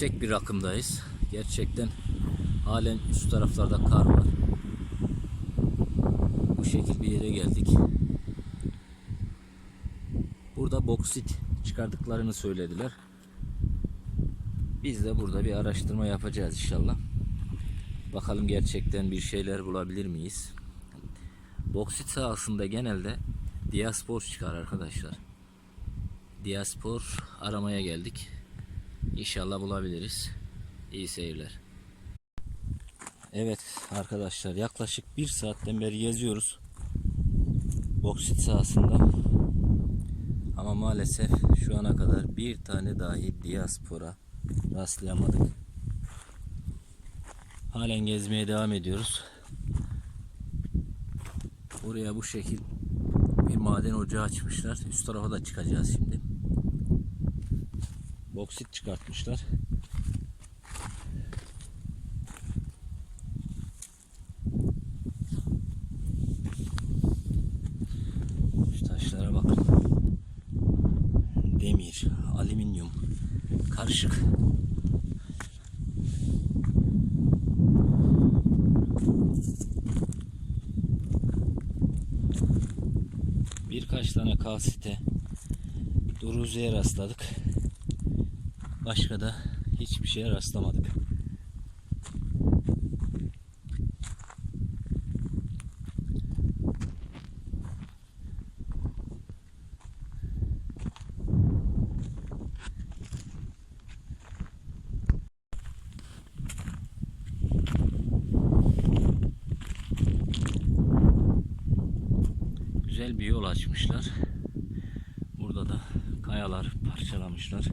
Yüksek bir rakımdayız. Gerçekten halen üst taraflarda kar var. Bu şekil bir yere geldik. Burada boksit çıkardıklarını söylediler. Biz de burada bir araştırma yapacağız inşallah. Bakalım gerçekten bir şeyler bulabilir miyiz? Boksit sahasında genelde diaspor çıkar arkadaşlar. Diaspor aramaya geldik. İnşallah bulabiliriz. İyi seyirler. Evet arkadaşlar yaklaşık bir saatten beri geziyoruz. Boksit sahasında. Ama maalesef şu ana kadar bir tane dahi diaspora rastlayamadık. Halen gezmeye devam ediyoruz. Buraya bu şekil bir maden ocağı açmışlar. Üst tarafa da çıkacağız şimdi. Boksit çıkartmışlar. Şu taşlara bakın. Demir, alüminyum, karışık. Birkaç tane kasite Duruze'ye rastladık. Başka da hiçbir şeye rastlamadık. Güzel bir yol açmışlar. Burada da kayalar parçalamışlar.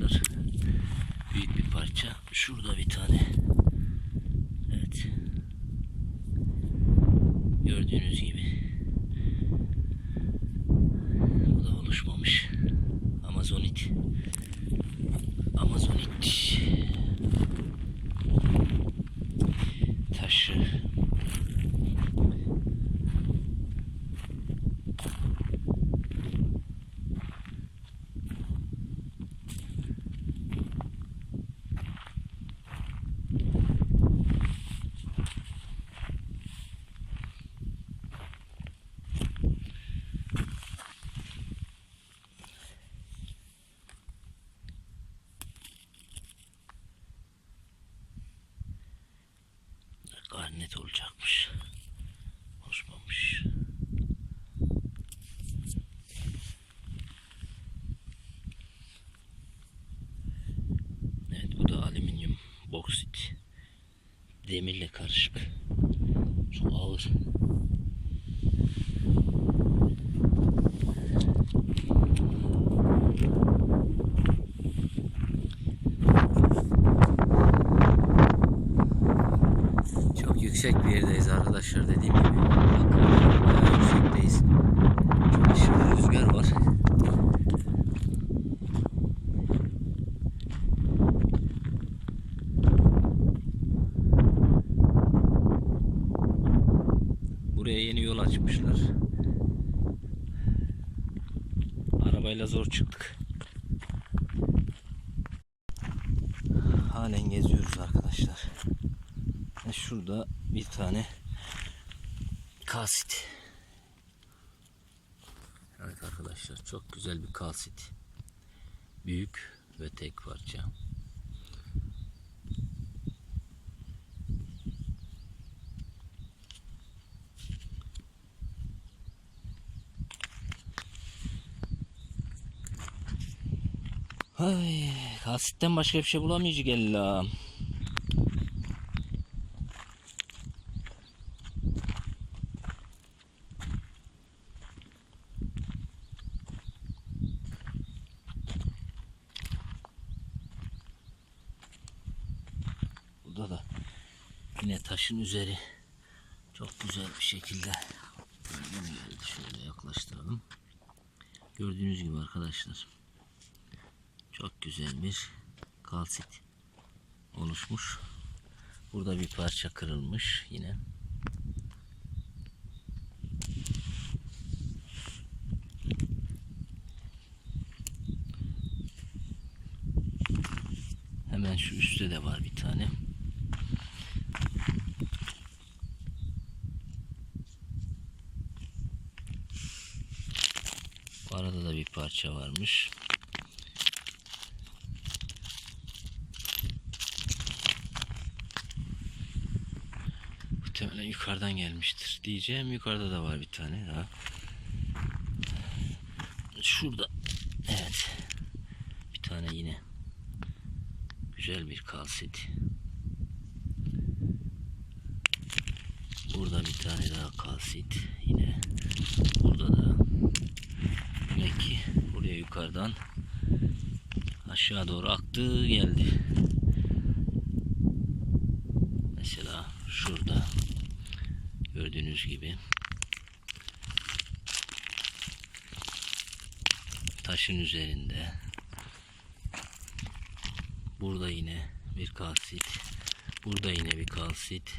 Arkadaşlar. Büyük bir parça. Şurada bir tane. Evet. Gördüğünüz gibi. Bu da oluşmamış. Amazonit. Amazonit taşı olacakmış. Oluşmamış. Evet bu da alüminyum boksit. Demirle karışık. Çok ağır. Çok yüksek bir yerdeyiz arkadaşlar dediğim gibi. Bayağı yüksekteyiz. Çok aşırı rüzgar var. Buraya yeni yol açmışlar. Arabayla zor çıktık. Halen geziyoruz arkadaşlar. Ve şurada bir tane kalsit. Evet arkadaşlar çok güzel bir kalsit. Büyük ve tek parça. Ay, kalsitten başka bir şey bulamayacak illa. Burada da yine taşın üzeri çok güzel bir şekilde bölgeme geldi. Şöyle yaklaştıralım. Gördüğünüz gibi arkadaşlar çok güzel bir kalsit oluşmuş. Burada bir parça kırılmış yine. Hemen şu üstte de var bir tane. Bu arada da bir parça varmış. Muhtemelen yukarıdan gelmiştir diyeceğim. Yukarıda da var bir tane daha. Şurada. Evet. Bir tane yine. Güzel bir kalsit. Burada bir tane daha kalsit. Yine. Burada da. Yukarıdan aşağı doğru aktı geldi. Mesela şurada gördüğünüz gibi taşın üzerinde burada yine bir kalsit burada yine bir kalsit.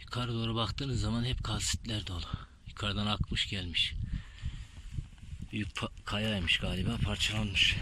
Yukarı doğru baktığınız zaman hep kalsitler dolu. Yukarıdan akmış gelmiş büyük kayaymış galiba parçalanmış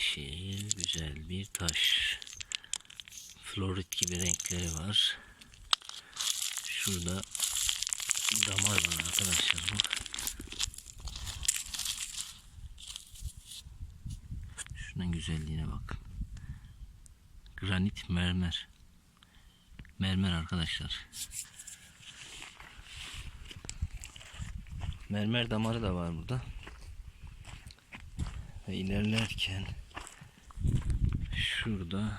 yeşil güzel bir taş. Florit gibi renkleri var. Şurada damar var arkadaşlar. Bak. Şunun güzelliğine bak. Granit mermer. Mermer arkadaşlar. Mermer damarı da var burada. Ve ilerlerken şurada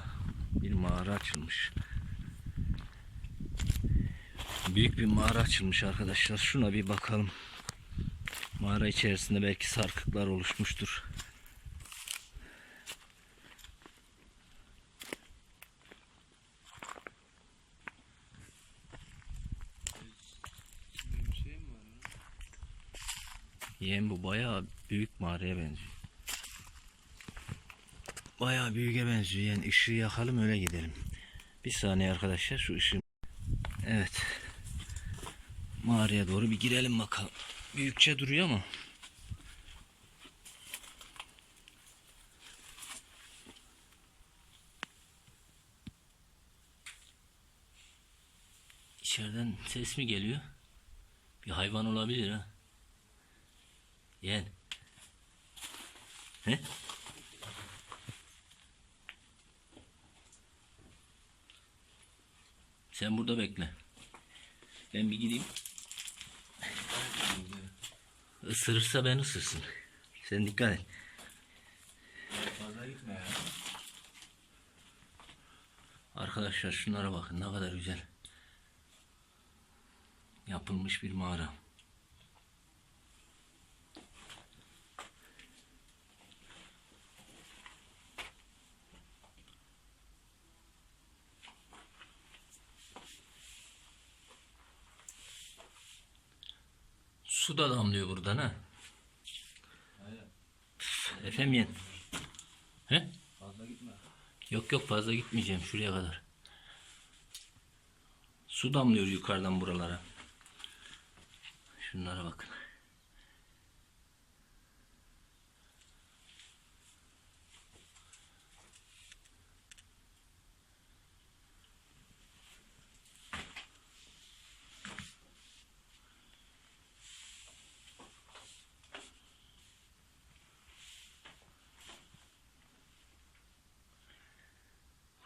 bir mağara açılmış. Büyük bir mağara açılmış arkadaşlar. Şuna bir bakalım. Mağara içerisinde belki sarkıklar oluşmuştur. Yem bu bayağı büyük mağaraya benziyor. Bayağı büyüğe benziyor. Yani ışığı yakalım öyle gidelim. Bir saniye arkadaşlar şu ışığı. Evet. Mağaraya doğru bir girelim bakalım. Büyükçe duruyor ama. İçeriden ses mi geliyor? Bir hayvan olabilir ha. Yeğen. He? Sen burada bekle. Ben bir gideyim. Isırırsa ben ısırsın. Sen dikkat et. Fazla gitme ya. Arkadaşlar şunlara bakın ne kadar güzel. Yapılmış bir mağara. Su da damlıyor buradan ha. Aynen. Efendim yen. He? Fazla gitme. Yok yok fazla gitmeyeceğim şuraya kadar. Su damlıyor yukarıdan buralara. Şunlara bakın.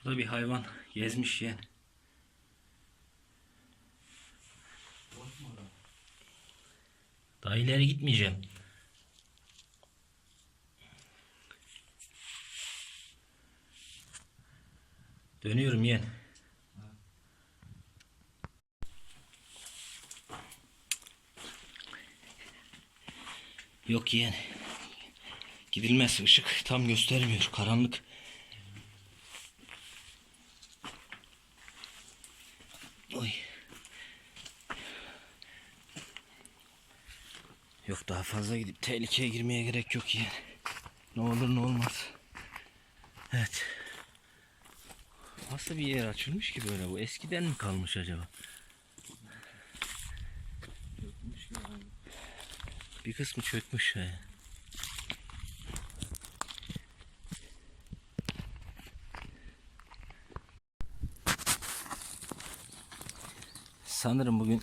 Burada bir hayvan gezmiş yani. Daha ileri gitmeyeceğim. Dönüyorum yeğen. Yok yeğen. Gidilmez. Işık tam göstermiyor. Karanlık. Oy. Yok daha fazla gidip tehlikeye girmeye gerek yok yani. Ne olur ne olmaz. Evet. Nasıl bir yer açılmış ki böyle bu? Eskiden mi kalmış acaba? Bir kısmı çökmüş he. Sanırım bugün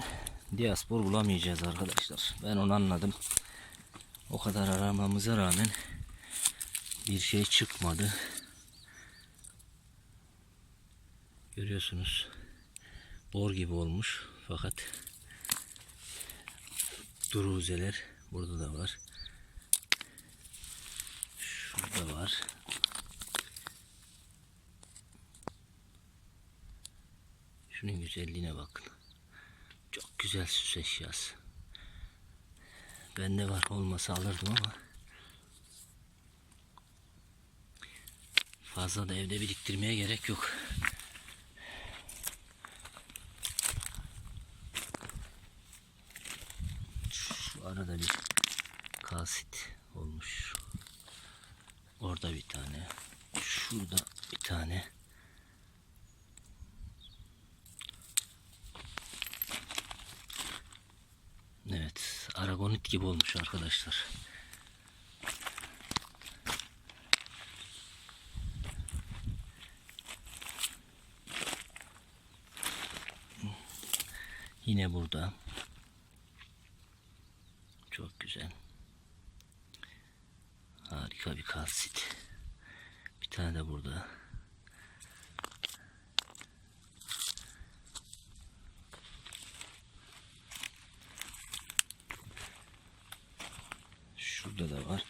diaspor bulamayacağız arkadaşlar. Ben onu anladım. O kadar aramamıza rağmen bir şey çıkmadı. Görüyorsunuz. Bor gibi olmuş fakat Duruzeler burada da var. Şurada var. Şunun güzelliğine bakın. Çok güzel süs eşyası. Bende var olmasa alırdım ama fazla da evde biriktirmeye gerek yok. Şu arada bir kasit olmuş. Orada bir tane. Şurada bir tane. Evet. Aragonit gibi olmuş arkadaşlar. Yine burada. Çok güzel. Harika bir kalsit. Bir tane de burada. Şurada da var.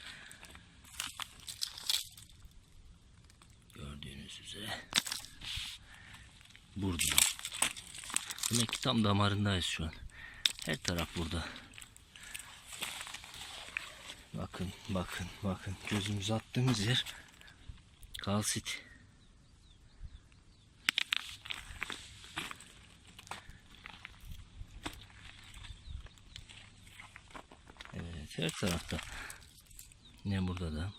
Gördüğünüz üzere. Burada. Demek ki tam damarındayız şu an. Her taraf burada. Bakın, bakın, bakın. Gözümüzü attığımız yer kalsit. Evet. Her tarafta. Ne burada da.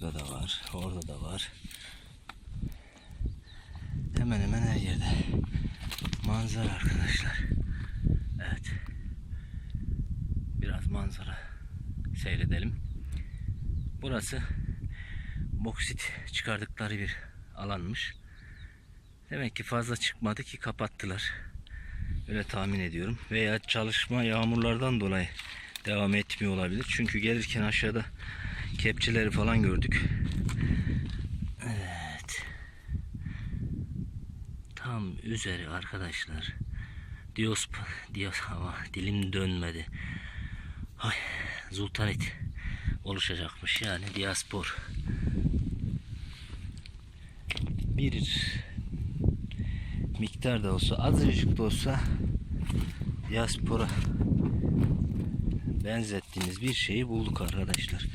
Şurada da var, orada da var. Hemen hemen her yerde. Manzara arkadaşlar. Evet. Biraz manzara seyredelim. Burası boksit çıkardıkları bir alanmış. Demek ki fazla çıkmadı ki kapattılar. Öyle tahmin ediyorum. Veya çalışma yağmurlardan dolayı devam etmiyor olabilir. Çünkü gelirken aşağıda kepçeleri falan gördük. Evet. Tam üzeri arkadaşlar. Diosp, Dios ama dilim dönmedi. Ay, Zultanit oluşacakmış yani diaspor. Bir miktar da olsa azıcık da olsa diaspora benzettiğimiz bir şeyi bulduk arkadaşlar.